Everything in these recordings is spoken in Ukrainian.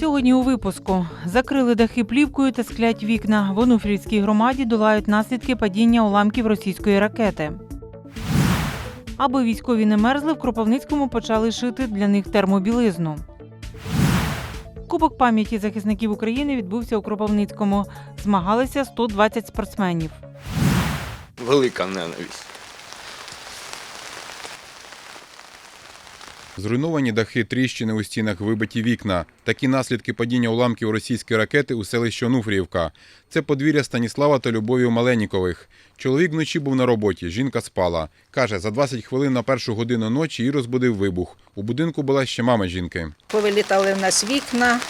Сьогодні у випуску закрили дахи плівкою та склять вікна. В Онуфрівській громаді долають наслідки падіння уламків російської ракети. Аби військові не мерзли, в Кропивницькому почали шити для них термобілизну. Кубок пам'яті захисників України відбувся у Кропивницькому. Змагалися 120 спортсменів. велика ненависть. Зруйновані дахи, тріщини у стінах, вибиті вікна. Такі наслідки падіння уламків російської ракети у селищі Онуфріївка. Це подвір'я Станіслава та Любові Маленікових. Чоловік вночі був на роботі, жінка спала. Каже, за 20 хвилин на першу годину ночі її розбудив вибух. У будинку була ще мама жінки. Повилітали в нас вікна.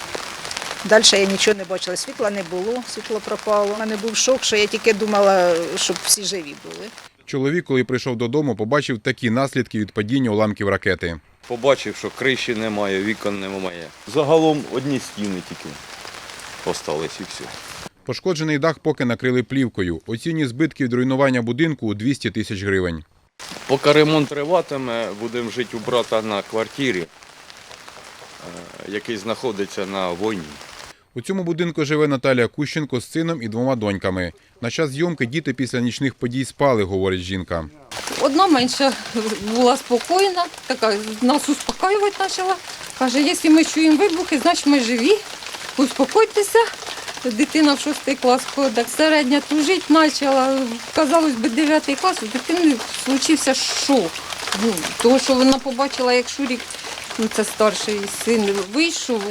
Далі я нічого не бачила. Світла не було, світло пропало. У мене був шок, що я тільки думала, щоб всі живі були. Чоловік, коли прийшов додому, побачив такі наслідки від падіння уламків ракети. Побачив, що криші немає, вікон немає. Загалом одні стіни тільки остались і все. Пошкоджений дах поки накрили плівкою. Оцінює збитки від руйнування будинку у 200 тисяч гривень. Поки ремонт триватиме, будемо жити у брата на квартирі, е, який знаходиться на війні. У цьому будинку живе Наталія Кущенко з сином і двома доньками. На час зйомки діти після нічних подій спали, говорить жінка. Одна менша була спокійна, така нас успокаювати почала. Каже, якщо ми чуємо вибухи, значить ми живі. Успокойтеся. Дитина в шостий клас ходить, середня тужить почала. Казалось би, дев'ятий клас, у дитини случився шок. Ну, того, що вона побачила, як Шурік, ну це старший син, вийшов,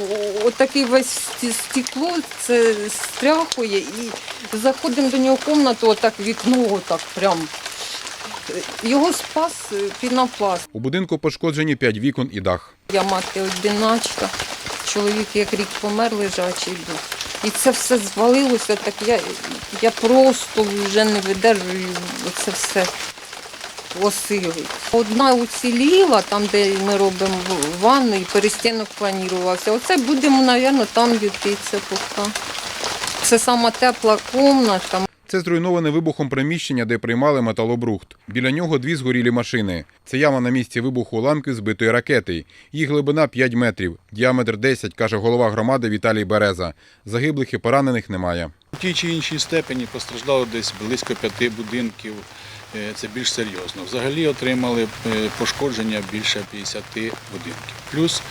отакий весь стекло, це стряхує. І заходимо до нього в кімнату, отак вікно, отак прям. Його спас е, пінопласт. У будинку пошкоджені 5 вікон і дах. Я мати одиначка, чоловік як рік помер лежачий був. І це все звалилося, так я, я просто вже не видержую це все осилить. Одна уціліла, там, де ми робимо ванну, і перестінок планувався. Оце будемо, мабуть, там ютитися поки. Це сама тепла кімната. Це зруйноване вибухом приміщення, де приймали металобрухт. Біля нього дві згорілі машини. Це яма на місці вибуху уламків збитої ракети. Їх глибина 5 метрів, діаметр 10, каже голова громади Віталій Береза. Загиблих і поранених немає. У тій чи іншій степені постраждало десь близько п'яти будинків. Е, Це більш серйозно. Взагалі отримали е, пошкодження більше 50 будинків. Плюс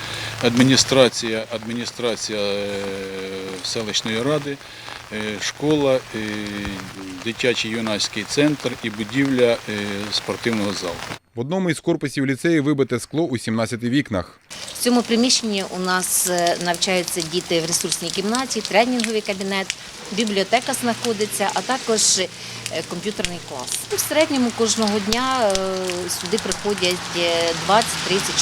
адміністрація, адміністрація е, селищної ради, школа, е, дитячий юнацький центр і будівля е, спортивного залу. В одному із корпусів ліцею вибите скло у 17 вікнах. Цьому приміщенні у нас е, навчаються діти в ресурсній кімнаті, тренінговий кабінет, бібліотека знаходиться, а також е, комп'ютерний клас. В середньому кожного дня е, сюди приходять е, 20-30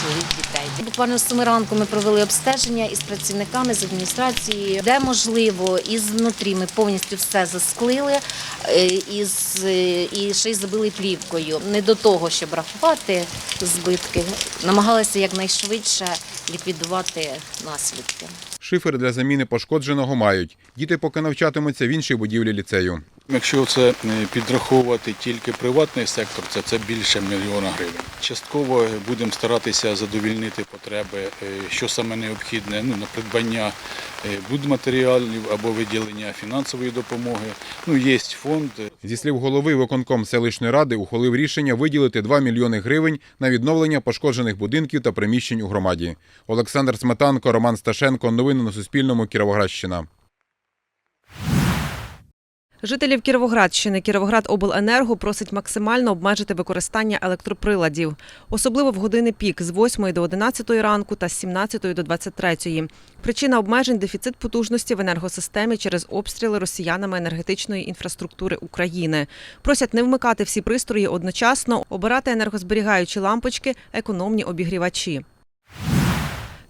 чоловік дітей. Буквально з 7 ранку ми провели обстеження із працівниками з адміністрації, де можливо, і знутрі ми повністю все засклили із, і ще й забили плівкою. Не до того, щоб рахувати збитки, намагалися якнайшвидше ліквідувати наслідки. Шифер для заміни пошкодженого мають. Діти поки навчатимуться в іншій будівлі ліцею. Якщо це е, підраховувати тільки приватний сектор, це, це більше мільйона гривень. Частково будемо старатися задовільнити потреби, е, що саме необхідне ну, на придбання е, будматеріалів або виділення фінансової допомоги. Ну, є фонд. Зі слів голови виконком селищної ради ухвалив рішення виділити 2 мільйони гривень на відновлення пошкоджених будинків та приміщень у громаді. Олександр Сметанко, Роман Сташенко. Новини на Суспільному. Кіровоградщина. Жителів Кіровоградщини Кіровоградобленерго просить максимально обмежити використання електроприладів, особливо в години пік з 8 до 11 ранку та з 17 до 23. Причина обмежень дефіцит потужності в енергосистемі через обстріли росіянами енергетичної інфраструктури України. Просять не вмикати всі пристрої одночасно, обирати енергозберігаючі лампочки, економні обігрівачі.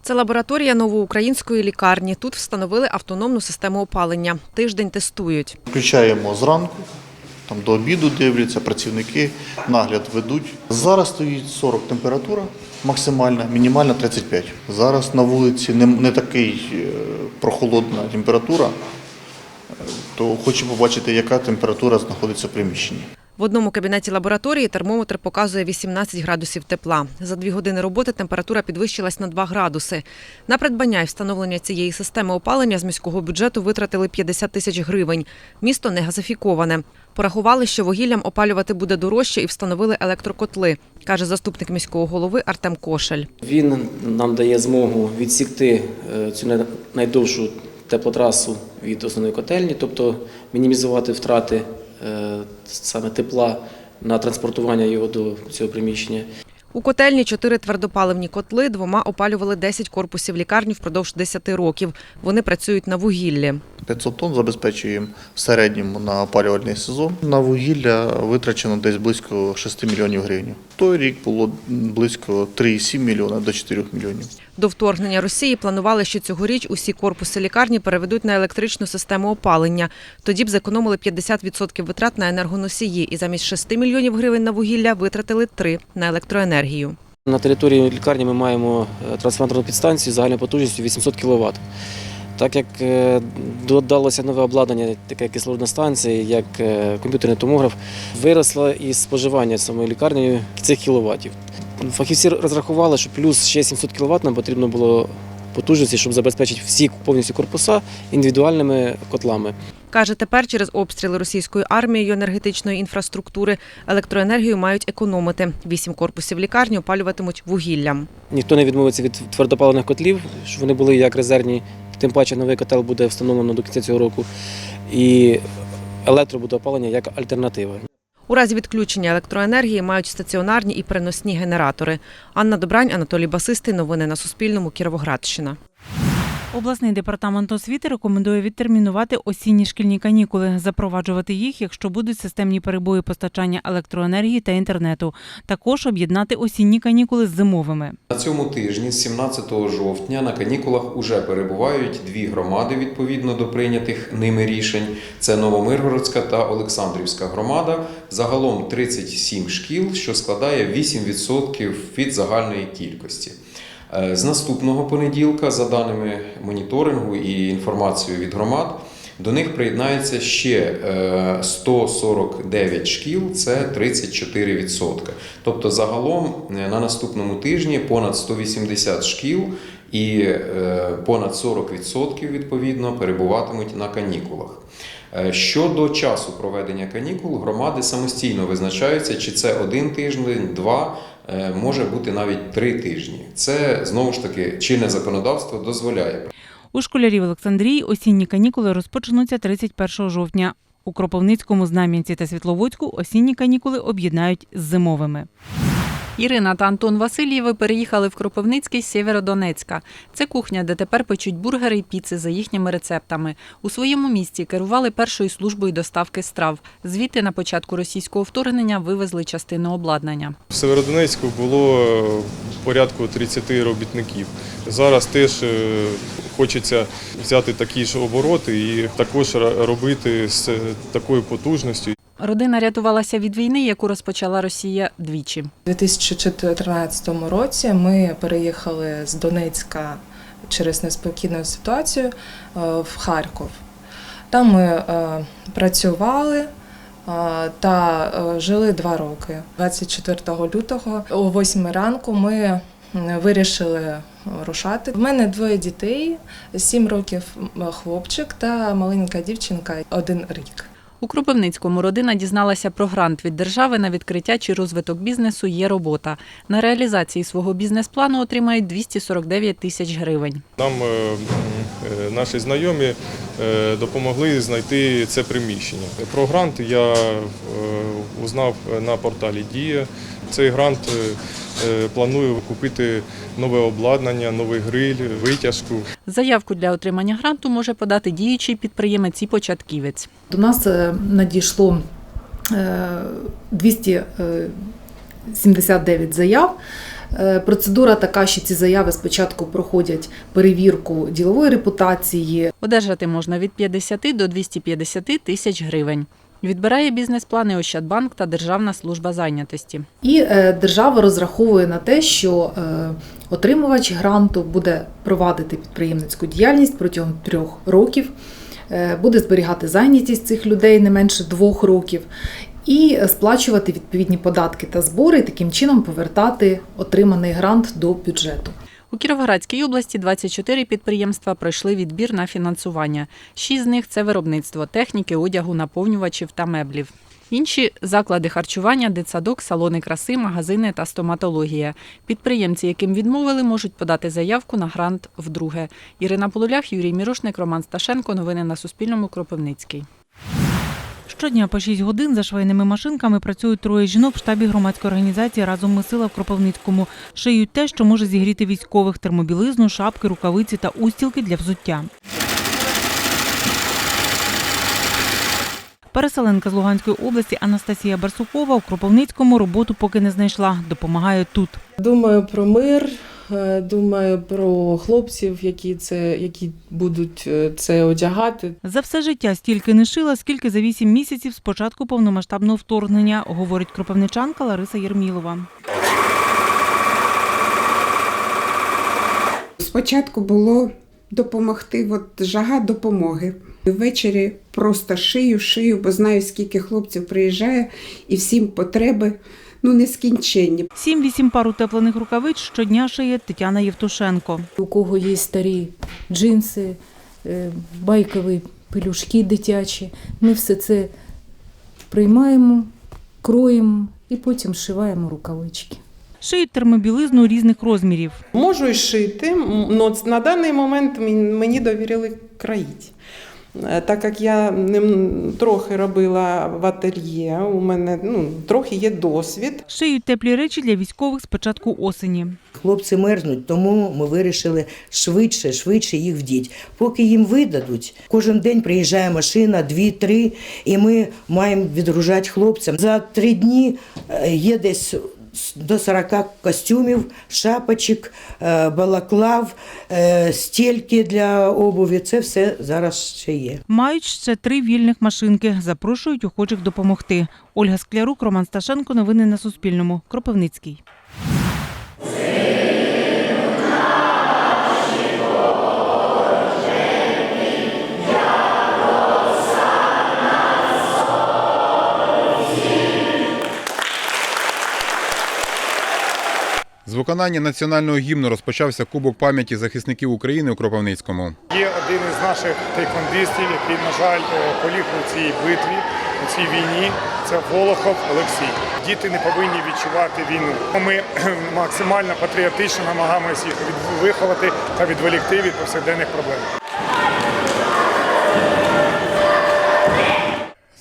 Це лабораторія новоукраїнської лікарні. Тут встановили автономну систему опалення. Тиждень тестують. Включаємо зранку, там до обіду дивляться, працівники нагляд ведуть. Зараз стоїть 40 температура, максимальна, мінімальна 35. Зараз на вулиці не, не такий е, прохолодна температура, е, то хочу побачити, яка температура знаходиться в приміщенні. В одному кабінеті лабораторії термометр показує 18 градусів тепла. За дві години роботи температура підвищилась на 2 градуси. На придбання і встановлення цієї системи опалення з міського бюджету витратили 50 тисяч гривень. Місто не газифіковане. Порахували, що вугіллям опалювати буде дорожче і встановили електрокотли, каже заступник міського голови Артем Кошель. Він нам дає змогу відсікти е, цю най- найдовшу теплотрасу від основної котельні, тобто мінімізувати втрати саме тепла на транспортування його до цього приміщення. У котельні чотири твердопаливні котли, двома опалювали 10 корпусів лікарні впродовж 10 років. Вони працюють на вугіллі. 500 тонн забезпечуємо в середньому на опалювальний сезон. На вугілля витрачено десь близько 6 мільйонів гривень. Той рік було близько 3,7 мільйона до 4 мільйонів. До вторгнення Росії планували, що цьогоріч усі корпуси лікарні переведуть на електричну систему опалення. Тоді б зекономили 50% витрат на енергоносії і замість 6 мільйонів гривень на вугілля витратили 3 на електроенергію. На території лікарні ми маємо е, трансформаторну підстанцію загальною потужністю 800 кВт. Так як е, додалося нове обладнання, таке як кислородна станція, як е, комп'ютерний томограф, виросло і споживання самої лікарні цих кіловатів. Фахівці розрахували, що плюс ще 700 кВт нам потрібно було потужності, щоб забезпечити всі повністю корпуса індивідуальними котлами. Каже, тепер через обстріли російською армією енергетичної інфраструктури електроенергію мають економити. Вісім корпусів лікарні опалюватимуть вугіллям. Ніхто не відмовиться від твердопаливних котлів, щоб вони були як резервні. Тим паче новий котел буде встановлено до кінця цього року. І електробудоопалення як альтернатива. У разі відключення електроенергії мають стаціонарні і переносні генератори. Анна Добрань, Анатолій Басистий. Новини на Суспільному. Кіровоградщина. Обласний департамент освіти рекомендує відтермінувати осінні шкільні канікули, запроваджувати їх, якщо будуть системні перебої постачання електроенергії та інтернету. Також об'єднати осінні канікули з зимовими. На цьому тижні, з 17 жовтня, на канікулах уже перебувають дві громади відповідно до прийнятих ними рішень. Це Новомиргородська та Олександрівська громада. Загалом 37 шкіл, що складає 8% від загальної кількості. Е, З наступного понеділка, за даними моніторингу і інформацією від громад, до них приєднається ще е, 149 шкіл, це 34%. Тобто загалом е, на наступному тижні понад 180 шкіл і е, понад 40% відповідно перебуватимуть на канікулах. Е, Щодо часу проведення канікул, громади самостійно визначаються, чи це один тиждень, два, е, може бути навіть три тижні. Це знову ж таки чинне законодавство дозволяє. У школярів Олександрії осінні канікули розпочнуться 31 жовтня. У Кропивницькому, Знам'янці та Світловодську осінні канікули об'єднають з зимовими. Ірина та Антон Васильєви переїхали в Кропивницький з Сєвєродонецька. Це кухня, де тепер печуть бургери і піци за їхніми рецептами. У своєму місті керували першою службою доставки страв. Звідти на початку російського вторгнення вивезли частину обладнання. В Северодонецьку було е, порядку 30 робітників. Зараз теж е, хочеться взяти такі ж обороти і також робити з такою потужністю. Родина рятувалася від війни, яку розпочала Росія двічі. У 2014 році ми переїхали з Донецька через неспокійну ситуацію е, в Харків. Там ми е, працювали е, та жили два роки. 24 лютого о 8 ранку ми вирішили рушати. В мене двоє дітей, 7 років хлопчик та маленька дівчинка один рік. У Кропивницькому родина дізналася про грант від держави на відкриття чи розвиток бізнесу є робота. На реалізації свого бізнес-плану отримають 249 тисяч гривень. Нам е, е, наші знайомі е, допомогли знайти це приміщення. Про грант я узнав на порталі Дія. Цей грант е, е, планую купити нове обладнання, новий гриль, витяжку. Заявку для отримання гранту може подати діючий підприємець і початківець. До нас е, надійшло е, 279 заяв. Процедура така, що ці заяви спочатку проходять перевірку ділової репутації, Одержати можна від 50 до 250 тисяч гривень. Відбирає бізнес-плани Ощадбанк та Державна служба зайнятості. і е, держава розраховує на те, що е, отримувач гранту буде провадити підприємницьку діяльність протягом трьох років, е, буде зберігати зайнятість цих людей не менше двох років. і сплачувати відповідні податки та збори, і таким чином повертати отриманий грант до бюджету. У Кіровоградській області 24 підприємства пройшли відбір на фінансування. Шість з них це виробництво техніки, одягу, наповнювачів та меблів. Інші заклади харчування, дитсадок, салони краси, магазини та стоматологія. Підприємці, яким відмовили, можуть подати заявку на грант вдруге. Ірина Полулях, Юрій Мірошник, Роман Сташенко. Новини на Суспільному. Кропивницький. Щодня по 6 годин за швейними машинками працюють троє жінок в штабі громадської організації Разом ми сила в Кропивницькому. Шиють те, що може зігріти військових термобілизну, шапки, рукавиці та устілки для взуття. Переселенка з Луганської області Анастасія Барсукова у Кропивницькому роботу поки не знайшла. Допомагає тут. Думаю про мир, думаю про хлопців, які це які будуть е, це одягати. За все життя стільки не шила, скільки за 8 місяців з початку повномасштабного вторгнення, говорить кропивничанка Лариса Єрмілова. Спочатку було допомогти, от жага допомоги. Ввечері просто шию, шию, бо знаю, скільки хлопців приїжджає, і всім потреби ну нескінченні. 7-8 пар утеплених рукавиць щодня шиє Тетяна Євтушенко. У кого є старі джинси, е, байкові пелюшки дитячі, ми все це приймаємо, кроємо і потім шиваємо рукавички. Шиють термобілизну різних розмірів. Можу і шити, але на даний момент мені довірили країть. Е, Так як я ним трохи робила в ательє, у мене ну, трохи є досвід. Шиють теплі речі для військових з початку осені. Хлопці мерзнуть, тому ми вирішили швидше, швидше їх вдіть. Поки їм видадуть, кожен день приїжджає машина, дві-три, і ми маємо відгружати хлопцям. За три дні е, є десь до 40 костюмів, шапочок, е, балаклав, е, стільки для обуві. Це все зараз ще є. Мають ще три вільних машинки. Запрошують охочих допомогти. Ольга Склярук, Роман Сташенко. Новини на Суспільному. Кропивницький. З виконання національного гімну розпочався Кубок пам'яті захисників України у Кропивницькому. Є один із наших тейквондистів, який, на жаль, е, поліг у цій битві, у цій війні. Це Волохов Олексій. Діти не повинні відчувати війну. Ми максимально патріотично намагаємося їх виховати та відволікти від повсякденних проблем.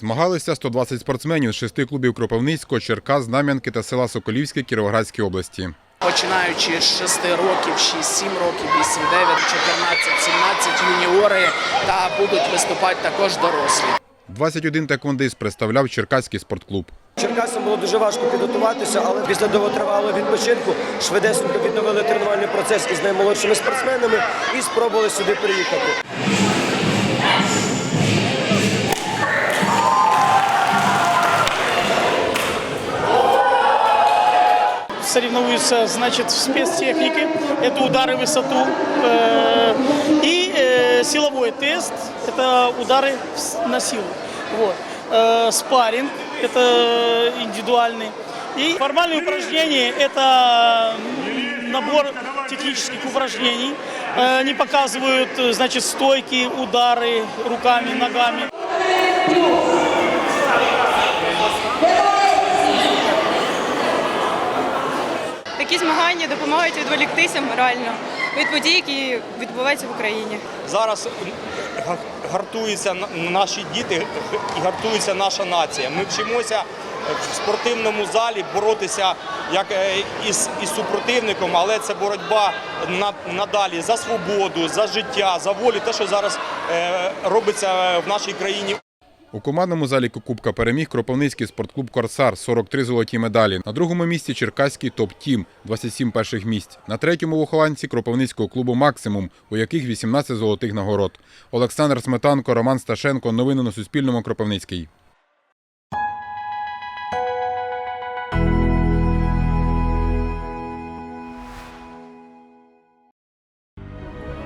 Змагалися 120 спортсменів з шести клубів Кропивницького, Черкас, Знам'янки та села Соколівське Кіровоградської області. Починаючи з 6 років, 6-7 років, 8, 9, 14, 17 юніори та будуть виступати також дорослі. 21 теквондист представляв Черкаський спортклуб. Черкасам було дуже важко підготуватися, але після довготривалого відпочинку швидесенько відновили тренувальний процес із наймолодшими спортсменами і спробували сюди приїхати. Соревнуются, значит, в спецтехнике. Это удары в высоту. Э, И э, силовой тест – это удары на силу. Вот. Э, Спарринг – это индивидуальный. И формальные упражнения – это набор технических упражнений. Они показывают, значит, стойки, удары руками, ногами. Такі змагання допомагають відволіктися морально від подій, які відбуваються в Україні. Зараз гартуються наші діти і гартується наша нація. Ми вчимося в спортивному залі боротися як е, із, із супротивником, але це боротьба на- надалі за свободу, за життя, за волю, те, що зараз е, робиться в нашій країні. У командному заліку Кубка переміг Кропивницький спортклуб Корсар 43 золоті медалі. На другому місці Черкаський топ-тім 27 перших місць. На третьому вихованці Кропивницького клубу Максимум, у яких 18 золотих нагород. Олександр Сметанко, Роман Сташенко. Новини на Суспільному. Кропивницький.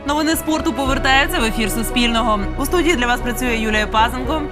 Новини спорту повертаються в ефір Суспільного. У студії для вас працює Юлія Пазенко.